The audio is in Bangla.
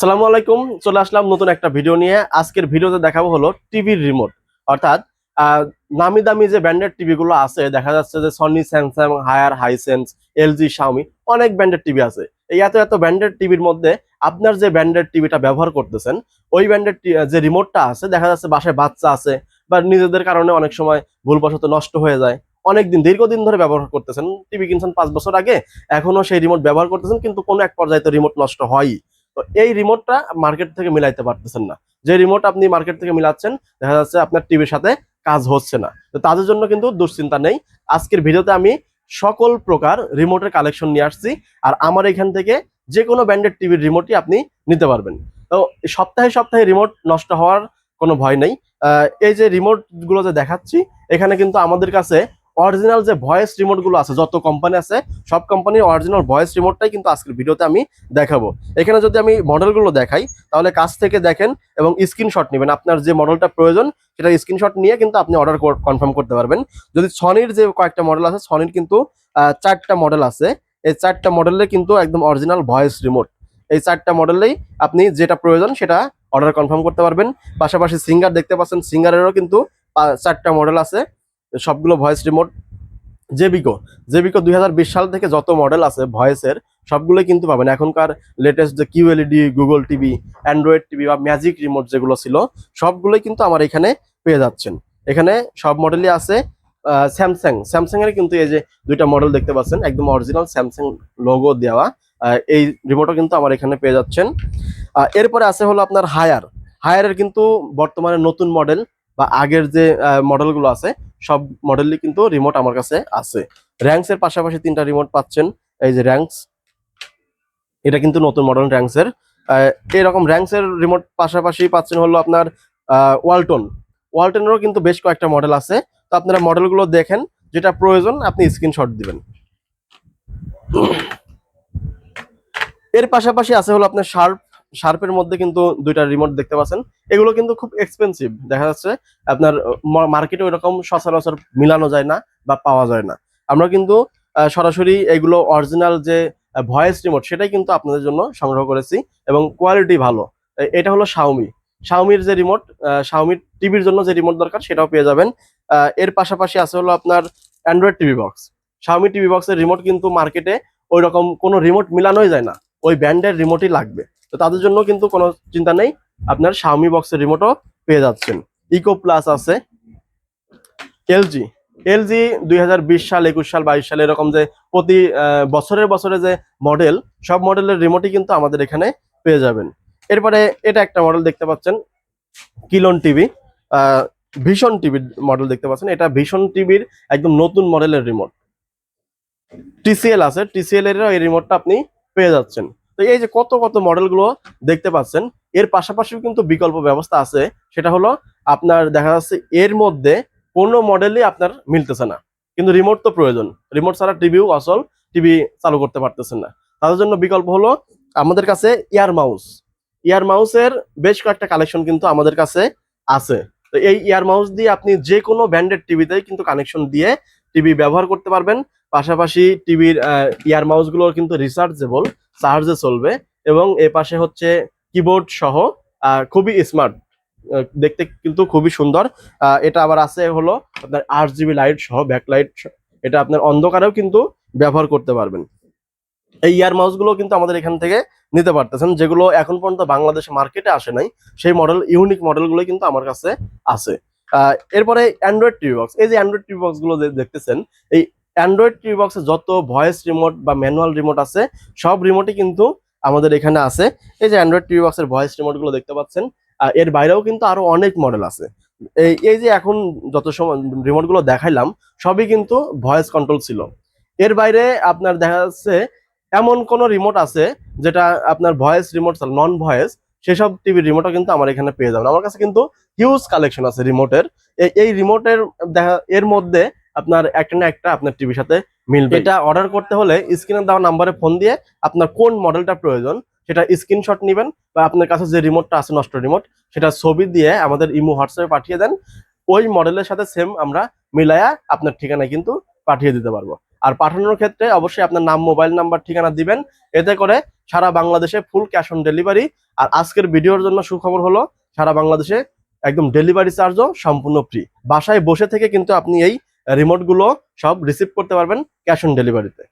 সালামু আলাইকুম, চলে আসলাম নতুন একটা ভিডিও নিয়ে। আজকের ভিডিওতে দেখাবো হলো টিভির রিমোট। অর্থাৎ নামি দামি যে ব্র্যান্ডেড টিভি গুলো আছে, দেখা যাচ্ছে যে Sony Samsung Haier Hisense LG Xiaomi অনেক ব্র্যান্ডেড টিভি আছে। এই এত এত ব্র্যান্ডেড টিভির মধ্যে আপনার যে ব্র্যান্ডেড টিভিটা ব্যবহার করতেছেন, ওই ব্র্যান্ডেড যে রিমোটটা আছে, দেখা যাচ্ছে বাসায় বাচ্চা আছে বা নিজেদের কারণে অনেক সময় ভুলবশত নষ্ট হয়ে যায়। অনেকদিন, দীর্ঘদিন ধরে ব্যবহার করতেছেন। টিভি কিনছেন পাঁচ বছর আগে এখনও সেই রিমোট ব্যবহার করতেছেন, কিন্তু কোনো এক পর্যায়ে তো রিমোট নষ্ট হয়ই। তো এই রিমোটটা মার্কেট থেকে মিলাইতে পারতেছেন না। যে রিমোট আপনি মার্কেট থেকে মিলাচ্ছেন, দেখা যাচ্ছে আপনার টিভির সাথে কাজ হচ্ছে না। তো তাদের জন্য কিন্তু দুশ্চিন্তা নেই। আজকের ভিডিওতে আমি সকল প্রকার রিমোটের কালেকশন নিয়ে আসছি, আর আমার এখান থেকে যে কোনো ব্র্যান্ডেড টিভির রিমোটই আপনি নিতে পারবেন। তো সপ্তাহে সপ্তাহে রিমোট নষ্ট হওয়ার কোনো ভয় নেই। এই যে রিমোটগুলো যে দেখাচ্ছি, এখানে কিন্তু আমাদের কাছে অরিজিনাল যে ভয়েস রিমোটগুলো আছে, যত কোম্পানি আছে, সব কোম্পানির অরিজিনাল ভয়েস রিমোটটাই কিন্তু আজকের ভিডিওতে আমি দেখাবো। এখানে যদি আমি মডেলগুলো দেখাই, তাহলে কাছ থেকে দেখেন এবং স্ক্রিনশট নেবেন। আপনার যে মডেলটা প্রয়োজন, সেটা স্ক্রিনশট নিয়ে কিন্তু আপনি অর্ডার কনফার্ম করতে পারবেন। যদি সনির যে কয়েকটা মডেল আছে সনির কিন্তু চারটা মডেল আছে। এই চারটা মডেলে কিন্তু একদম অরিজিনাল ভয়েস রিমোট এই চারটা মডেলেই আপনি যেটা প্রয়োজন, সেটা অর্ডার কনফার্ম করতে পারবেন। পাশাপাশি সিঙ্গার দেখতে পাচ্ছেন সিঙ্গারেরও কিন্তু চারটা মডেল আছে। সবগুলো ভয়েস রিমোট জেবিকো জেবিকো দুই হাজার বিশ সাল থেকে যত মডেল আছে ভয়েসের সবগুলোই কিন্তু পাবেন। এখনকার লেটেস্ট যে QLED Google TV Android TV বা ম্যাজিক রিমোট যেগুলো ছিল, সবগুলোই কিন্তু আমার এখানে পেয়ে যাচ্ছেন। এখানে সব মডেলই আছে স্যামসাং স্যামসাং এর কিন্তু এই যে দুইটা মডেল দেখতে পাচ্ছেন, একদম অরিজিনাল স্যামসাং লোগো দেওয়া এই রিমোটও কিন্তু আমার এখানে পেয়ে যাচ্ছেন। এরপরে আছে হলো আপনার হায়ার হায়ারের কিন্তু বর্তমানে নতুন মডেল বা আগের যে মডেলগুলো আছে সব মডেলই কিন্তু রিমোট আমার কাছে আছে। র্যাঙ্কস এর পাশাপাশি তিনটা রিমোট পাচ্ছেন, এই যে র্যাঙ্কস এটা কিন্তু নতুন মডেল র্যাঙ্কস এর। এরকম র্যাঙ্কস এর রিমোট পাশাপাশি পাচ্ছেন হলো আপনার ওয়ালটন ওয়ালটনেরও কিন্তু বেশ কয়েকটা মডেল আছে। তো আপনারা মডেলগুলো দেখেন, যেটা প্রয়োজন আপনি স্ক্রিনশট দিবেন। এর পাশাপাশি আছে হলো আপনার শার্প শার্পের মধ্যে কিন্তু দুইটা রিমোট দেখতে পাচ্ছেন। এগুলো কিন্তু খুব এক্সপেন্সিভ দেখা যাচ্ছে, আপনার মার্কেটে ওইরকম সচরাচর মিলানো যায় না বা পাওয়া যায় না। আমরা কিন্তু সরাসরি এগুলো অরিজিনাল যে ভয়েস রিমোট সেটাই কিন্তু আপনাদের জন্য সংগ্রহ করেছি এবং কোয়ালিটি ভালো। এটা হলো শাওমি শাওমির যে রিমোট শাওমির টিভির জন্য যে রিমোট দরকার, সেটাও পেয়ে যাবেন। এর পাশাপাশি আছে হলো আপনার Android TV box Xiaomi TV বক্সের রিমোট কিন্তু মার্কেটে ওই রকম কোনো রিমোট মিলানোই যায় না। ওই ব্র্যান্ডের রিমোটই লাগবে। তো তাদের জন্য কিন্তু কোনো চিন্তা নেই। আপনার শাওমি বক্সের রিমোটও পেয়ে যাচ্ছেন। ইকো প্লাস আছে। এলজি এলজি দুই হাজার বিশ সাল, একুশ সাল, বাইশ সাল এরকম যে প্রতি বছরের বছরে যে মডেল সব মডেলের রিমোটই কিন্তু আমাদের এখানে পেয়ে যাবেন। এরপরে এটা একটা মডেল দেখতে পাচ্ছেন। কিলন টিভি ভীষণ টিভির মডেল দেখতে পাচ্ছেন। এটা ভীষণ টিভির একদম নতুন মডেলের রিমোট টিসিএল আছে। টিসিএল এর এই রিমোটটা আপনি পেয়ে যাচ্ছেন। তো এই যে কত কত মডেলগুলো দেখতে পাচ্ছেন, এর পাশাপাশিও কিন্তু বিকল্প ব্যবস্থা আছে। সেটা হলো আপনার দেখা যাচ্ছে এর মধ্যে কোনো মডেলই আপনার মিলতেছে না। কিন্তু রিমোট তো প্রয়োজন। রিমোট ছাড়া টিভিও আসল টিভি চালু করতে পারতেছেন না। তাদের জন্য বিকল্প হলো আমাদের কাছে ইয়ার মাউস ইয়ার মাউসের বেশ কয়েকটা কালেকশন কিন্তু আমাদের কাছে আছে। তো এই ইয়ার মাউস দিয়ে আপনি যে কোনো ব্র্যান্ডেড টিভিতেই কিন্তু কানেকশন দিয়ে টিভি ব্যবহার করতে পারবেন। পাশাপাশি টিভির ইয়ার মাউসগুলো কিন্তু রিচার্জেবল চার্জে চলবে এবং এ পাশে হচ্ছে কিবোর্ড সহ খুবই স্মার্ট দেখতে কিন্তু খুবই সুন্দর। এটা আবার আছে হলো আপনার আট জিবি লাইট সহ ব্যাক লাইট এটা আপনার অন্ধকারেও কিন্তু ব্যবহার করতে পারবেন। এই ইয়ার মাউসগুলো কিন্তু আমাদের এখান থেকে নিতে পারতেছেন, যেগুলো এখন পর্যন্ত বাংলাদেশে মার্কেটে আসে নাই। সেই মডেল ইউনিক মডেলগুলো কিন্তু আমার কাছে আছে। এরপরে অ্যান্ড্রয়েড টিভি বক্স এই যে অ্যান্ড্রয়েড টিভি বক্সগুলো দেখতেছেন, এই অ্যান্ড্রয়েড টিভি বক্সে যত ভয়েস রিমোট বা ম্যানুয়াল রিমোট আছে সব রিমোটই কিন্তু আমাদের এখানে আছে। এই যে অ্যান্ড্রয়েড টিভি বক্সের ভয়েস রিমোটগুলো দেখতে পাচ্ছেন আহ, এর বাইরেও কিন্তু আরও অনেক মডেল আছে। এই এই যে এখন যত সময় রিমোটগুলো দেখাইলাম সবই কিন্তু ভয়েস কন্ট্রোল ছিল। এর বাইরে আপনার দেখা যাচ্ছে এমন কোন রিমোট আছে যেটা আপনার ভয়েস রিমোট নন ভয়েস সেসব টিভির রিমোটও কিন্তু আমার এখানে পেয়ে যাবেন। আমার কাছে কিন্তু হিউজ কালেকশন আছে রিমোটের এই রিমোটের দেখা এর মধ্যে আপনার একটা না একটা আপনার টিভির সাথে মিলবে। এটা অর্ডার করতে হলে স্ক্রিনে দেওয়া নাম্বারে ফোন দিয়ে আপনার কোন মডেলটা প্রয়োজন সেটা স্ক্রিনশট নেবেন বা আপনার কাছে যে রিমোটটা আছে নষ্ট রিমোট সেটা ছবি দিয়ে আমাদের ইমো হোয়াটসঅ্যাপে পাঠিয়ে দেন। ওই মডেলের সাথে সেম আমরা মিলায়া আপনার ঠিকানায় কিন্তু পাঠিয়ে দিতে পারব। আর পাঠানোর ক্ষেত্রে অবশ্যই আপনার নাম মোবাইল নাম্বার ঠিকানা দিবেন। এতে করে সারা বাংলাদেশে ফুল ক্যাশ অন ডেলিভারি আর আজকের ভিডিওর জন্য সুখবর হলো সারা বাংলাদেশে একদম ডেলিভারি চার্জও সম্পূর্ণ ফ্রি বাসায় বসে থেকে কিন্তু আপনি এই রিমোটগুলো সব রিসিভ করতে পারবেন ক্যাশ অন ডেলিভারিতে